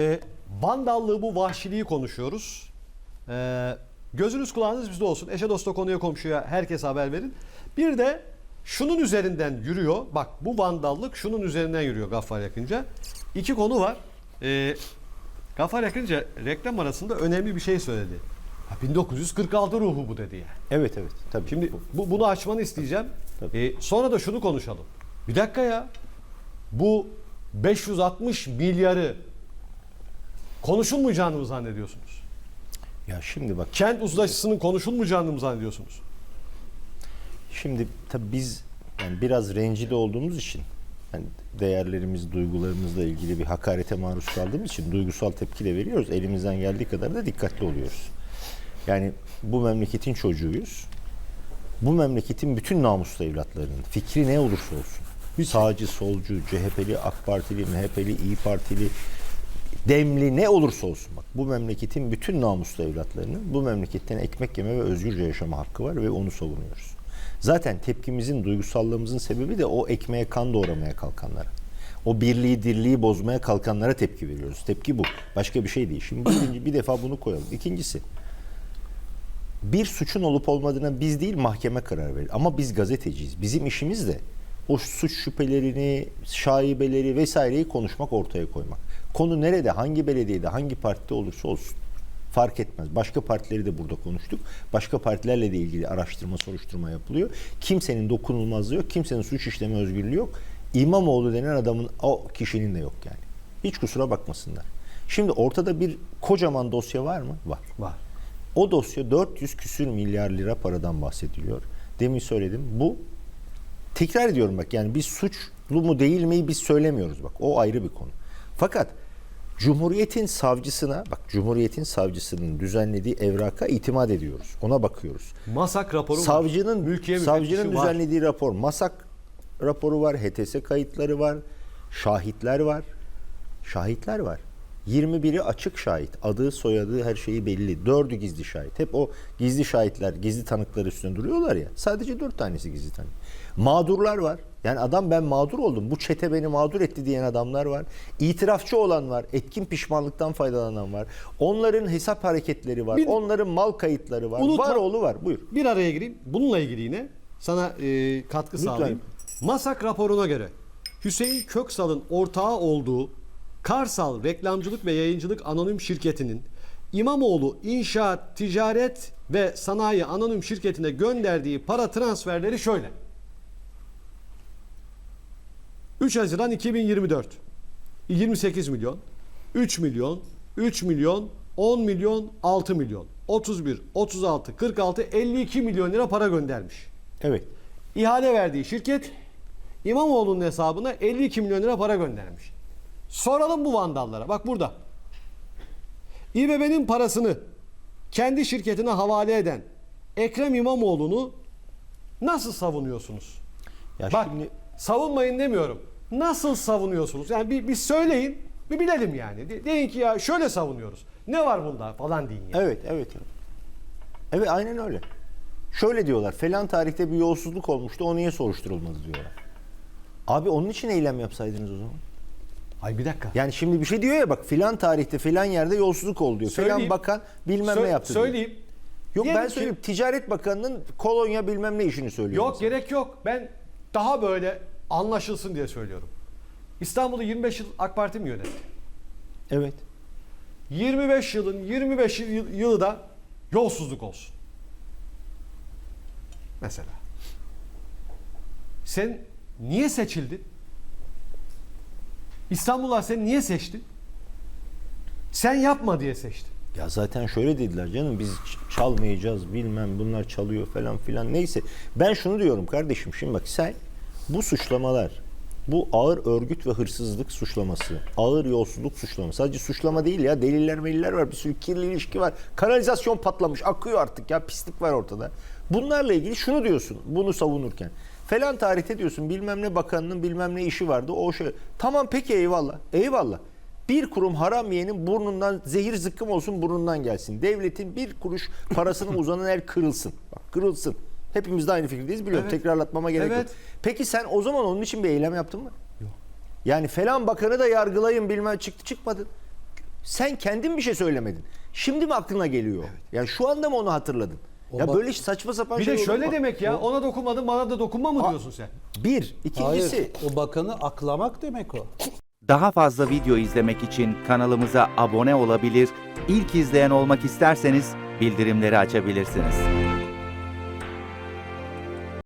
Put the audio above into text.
E, Vandallığı bu vahşiliği konuşuyoruz. E, gözünüz kulağınız bizde olsun. Eşe dosta konuya komşuya herkese haber verin. Bir de şunun üzerinden yürüyor. Bak bu vandallık şunun üzerinden yürüyor Gaffar Yakınca. İki konu var. E, Gaffar Yakınca reklam arasında önemli bir şey söyledi. Ha, 1946 ruhu bu dedi yani. Evet evet tabii. Şimdi bu, bunu açmanı isteyeceğim. Tabii. Ee, sonra da şunu konuşalım. Bir dakika ya. Bu 560 milyarı konuşulmayacağını mı zannediyorsunuz? ya şimdi bak Kent uzlaşısının konuşulmayacağını mı zannediyorsunuz? şimdi tabii biz yani biraz rencide olduğumuz için yani değerlerimiz, duygularımızla ilgili bir hakarete maruz kaldığımız için duygusal tepki de veriyoruz. Elimizden geldiği kadar da dikkatli oluyoruz. Yani bu memleketin çocuğuyuz. Bu memleketin bütün namuslu evlatlarının fikri ne olursa olsun. Sağcı, solcu, CHP'li, AK Partili, MHP'li, İyi Partili, demli ne olursa olsun bak bu memleketin bütün namuslu evlatlarının bu memleketten ekmek yeme ve özgürce yaşama hakkı var ve onu savunuyoruz. Zaten tepkimizin, duygusallığımızın sebebi de o ekmeğe kan doğramaya kalkanlara. O birliği, dirliği bozmaya kalkanlara tepki veriyoruz. Tepki bu. Başka bir şey değil. Şimdi birinci, bir defa bunu koyalım. İkincisi, bir suçun olup olmadığına biz değil mahkeme karar verir. Ama biz gazeteciyiz. Bizim işimiz de o suç şüphelerini, şaibeleri vesaireyi konuşmak, ortaya koymak. Konu nerede, hangi belediyede, hangi partide olursa olsun fark etmez. Başka partileri de burada konuştuk. Başka partilerle de ilgili araştırma, soruşturma yapılıyor. Kimsenin dokunulmazlığı yok, kimsenin suç işleme özgürlüğü yok. İmamoğlu denen adamın o kişinin de yok yani. Hiç kusura bakmasınlar. Şimdi ortada bir kocaman dosya var mı? Var. Var. O dosya 400 küsür milyar lira paradan bahsediliyor. Demin söyledim. Bu tekrar ediyorum bak yani biz suçlu mu değil mi biz söylemiyoruz bak. O ayrı bir konu. Fakat Cumhuriyet'in savcısına bak Cumhuriyet'in savcısının düzenlediği evraka itimat ediyoruz. Ona bakıyoruz. Masak raporu var. Savcının Mülkiye savcının müfettişi var. düzenlediği rapor, masak raporu var, HTS kayıtları var, şahitler var. Şahitler var. 21'i açık şahit. Adı, soyadı, her şeyi belli. 4'ü gizli şahit. Hep o gizli şahitler, gizli tanıklar üstünde duruyorlar ya. Sadece 4 tanesi gizli tanık. Mağdurlar var. Yani adam ben mağdur oldum. Bu çete beni mağdur etti diyen adamlar var. İtirafçı olan var. Etkin pişmanlıktan faydalanan var. Onların hesap hareketleri var. Bir- Onların mal kayıtları var. Unutma- Var oğlu var. Buyur. Bir araya gireyim. Bununla ilgili yine sana e, katkı Lütfen. sağlayayım. Masak raporuna göre Hüseyin Köksal'ın ortağı olduğu Karsal Reklamcılık ve Yayıncılık Anonim Şirketi'nin İmamoğlu İnşaat, Ticaret ve Sanayi Anonim Şirketi'ne gönderdiği para transferleri şöyle. 3 Haziran 2024 28 milyon 3 milyon 3 milyon 10 milyon 6 milyon 31 36 46 52 milyon lira para göndermiş. Evet. İhale verdiği şirket İmamoğlu'nun hesabına 52 milyon lira para göndermiş. Soralım bu vandallara. Bak burada. İBB'nin parasını kendi şirketine havale eden Ekrem İmamoğlu'nu nasıl savunuyorsunuz? Ya Bak şimdi savunmayın demiyorum. Nasıl savunuyorsunuz? Yani bir, bir söyleyin, bir bilelim yani. De- deyin ki ya şöyle savunuyoruz. Ne var bunda falan deyin yani. Evet, evet. Evet, evet aynen öyle. Şöyle diyorlar. Falan tarihte bir yolsuzluk olmuştu. O niye soruşturulmadı diyorlar. Abi onun için eylem yapsaydınız o zaman. Ay bir dakika. Yani şimdi bir şey diyor ya bak filan tarihte filan yerde yolsuzluk oldu diyor. Filan bakan bilmem Sö- ne yaptı diyor. Söyleyeyim. Yok Diyelim ben ki- söyleyeyim. Ticaret Bakanı'nın kolonya bilmem ne işini söylüyor. Yok gerek yok. Ben daha böyle anlaşılsın diye söylüyorum. İstanbul'u 25 yıl AK Parti mi yönetti? Evet. 25 yılın 25 yıl- yılı da yolsuzluk olsun. Mesela. Sen niye seçildin? İstanbullular seni niye seçti? Sen yapma diye seçti. Ya zaten şöyle dediler canım biz çalmayacağız bilmem bunlar çalıyor falan filan neyse. Ben şunu diyorum kardeşim şimdi bak sen bu suçlamalar bu ağır örgüt ve hırsızlık suçlaması, ağır yolsuzluk suçlaması. Sadece suçlama değil ya deliller meliller var bir sürü kirli ilişki var. Kanalizasyon patlamış akıyor artık ya pislik var ortada. Bunlarla ilgili şunu diyorsun bunu savunurken. Falan tarihte diyorsun bilmem ne bakanının bilmem ne işi vardı o şey. Tamam peki eyvallah eyvallah. Bir kurum haram yiyenin burnundan zehir zıkkım olsun burnundan gelsin. Devletin bir kuruş parasına uzanan el kırılsın. Bak kırılsın. Hepimiz de aynı fikirdeyiz biliyorum. Evet. Tekrarlatmama gerek Evet. yok. Peki sen o zaman onun için bir eylem yaptın mı? Yok. Yani falan bakanı da yargılayın bilmem çıktı çıkmadı. Sen kendin bir şey söylemedin. Şimdi mi aklına geliyor? Yani şu anda mı onu hatırladın? Ya bak- böyle saçma sapan Bir şey de olur şöyle mu? demek ya ona dokunmadın bana da dokunma mı diyorsun sen? Bir. ikincisi Hayır, o bakanı aklamak demek o. Daha fazla video izlemek için kanalımıza abone olabilir, ilk izleyen olmak isterseniz bildirimleri açabilirsiniz.